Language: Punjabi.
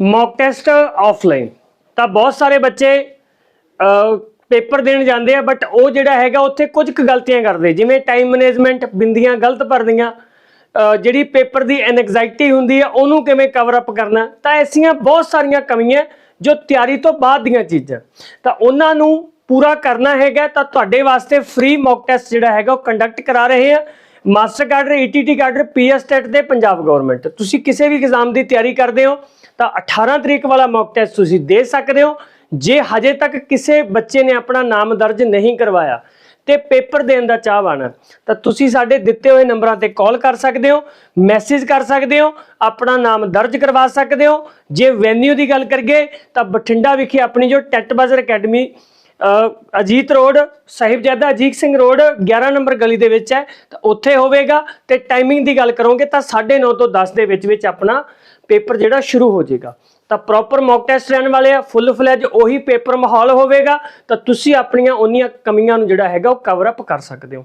Mock test offline. ਤਾਂ ਬਹੁਤ ਸਾਰੇ ਬੱਚੇ ਪੇਪਰ ਦੇਣ ਜਾਂਦੇ ਆ, ਬਟ ਉਹ ਜਿਹੜਾ ਹੈਗਾ, ਉੱਥੇ ਕੁਝ ਕੁ ਗਲਤੀਆਂ ਕਰਦੇ। ਜਿਵੇਂ ਟਾਈਮ ਮੈਨੇਜਮੈਂਟ ਬਿੰਦੀਆਂ ਗਲਤ ਭਰਦੀਆਂ ਜਿਹੜੀ ਪੇਪਰ ਦੀ ਐਨਜ਼ਾਈਟੀ ਹੁੰਦੀ ਆ, ਉਹਨੂੰ ਕਿਵੇਂ ਕਵਰ ਅਪ ਕਰਨਾ। ਤਾਂ ਐਸੀਆਂ ਬਹੁਤ ਸਾਰੀਆਂ ਕਮੀਆਂ ਜੋ ਤਿਆਰੀ ਤੋਂ ਬਾਅਦ ਦੀਆਂ ਚੀਜ਼ਾਂ। ਤਾਂ ਉਹਨਾਂ ਨੂੰ ਪੂਰਾ ਕਰਨਾ ਹੈਗਾ, ਤਾਂ ਤੁਹਾਡੇ ਵਾਸਤੇ ਫ੍ਰੀ ਮੌਕ ਟੈਸਟ ਜਿਹੜਾ ਹੈਗਾ, ਉਹ ਕੰਡਕਟ ਕਰਾ ਰਹੇ ਆ। Master cadre ETT cadre PS TET ਦੇ ਪੰਜਾਬ ਗਵਰਨਮੈਂਟ ਤੁਸੀਂ ਕਿਸੇ ਵੀ ਐਗਜ਼ਾਮ ਦੀ ਤਿਆਰੀ ਕਰਦੇ ਹੋ, ਤਾਂ 18 ਤਰੀਕ ਵਾਲਾ ਮੌਕ ਟੈਸਟ ਤੁਸੀਂ ਦੇ ਸਕਦੇ ਹੋ। ਜੇ ਹਜੇ ਤੱਕ ਕਿਸੇ ਬੱਚੇ ਨੇ ਆਪਣਾ ਨਾਮ ਦਰਜ ਨਹੀਂ ਕਰਵਾਇਆ ਤੇ ਪੇਪਰ ਦੇਣ ਦਾ ਚਾਹਵਾਨ ਹੈ ਤਾਂ ਤੁਸੀਂ ਸਾਡੇ ਦਿੱਤੇ ਹੋਏ ਨੰਬਰਾਂ ਤੇ ਕਾਲ ਕਰ ਸਕਦੇ ਹੋ ਮੈਸੇਜ ਕਰ ਸਕਦੇ ਹੋ, ਆਪਣਾ ਨਾਮ ਦਰਜ ਕਰਵਾ ਸਕਦੇ ਹੋ। ਜੇ ਵੈਨਿਊ ਦੀ ਗੱਲ ਕਰੀਏ, ਤਾਂ ਬਠਿੰਡਾ ਵਿਖੇ ਆਪਣੀ ਜੋ TET Bazar academy Ajit road, Sahibzada Ajit Singh road 11 number ਗਲੀ ਦੇ ਵਿੱਚ ਹੈ। ਤਾਂ ਉੱਥੇ ਹੋਵੇਗਾ। ਤੇ ਟਾਈਮਿੰਗ ਦੀ ਗੱਲ ਕਰੋਗੇ ਤਾਂ 9:30 ਤੋਂ 10 ਦੇ ਵਿੱਚ ਵਿੱਚ ਆਪਣਾ ਪੇਪਰ ਜਿਹੜਾ ਸ਼ੁਰੂ ਹੋ ਜਾਏਗਾ। ਤਾਂ ਪ੍ਰੋਪਰ ਮੌਕ ਟੈਸਟ ਰਹਿਣ ਵਾਲੇ ਆ ਫੁੱਲ ਫਲੈਜ ਉਹੀ ਪੇਪਰ ਮਾਹੌਲ ਹੋਵੇਗਾ। ਤਾਂ ਤੁਸੀਂ ਆਪਣੀਆਂ ਉਹਨੀਆਂ ਕਮੀਆਂ ਨੂੰ ਜਿਹੜਾ ਹੈਗਾ ਉਹ ਕਵਰ ਅਪ ਕਰ ਸਕਦੇ ਹੋ।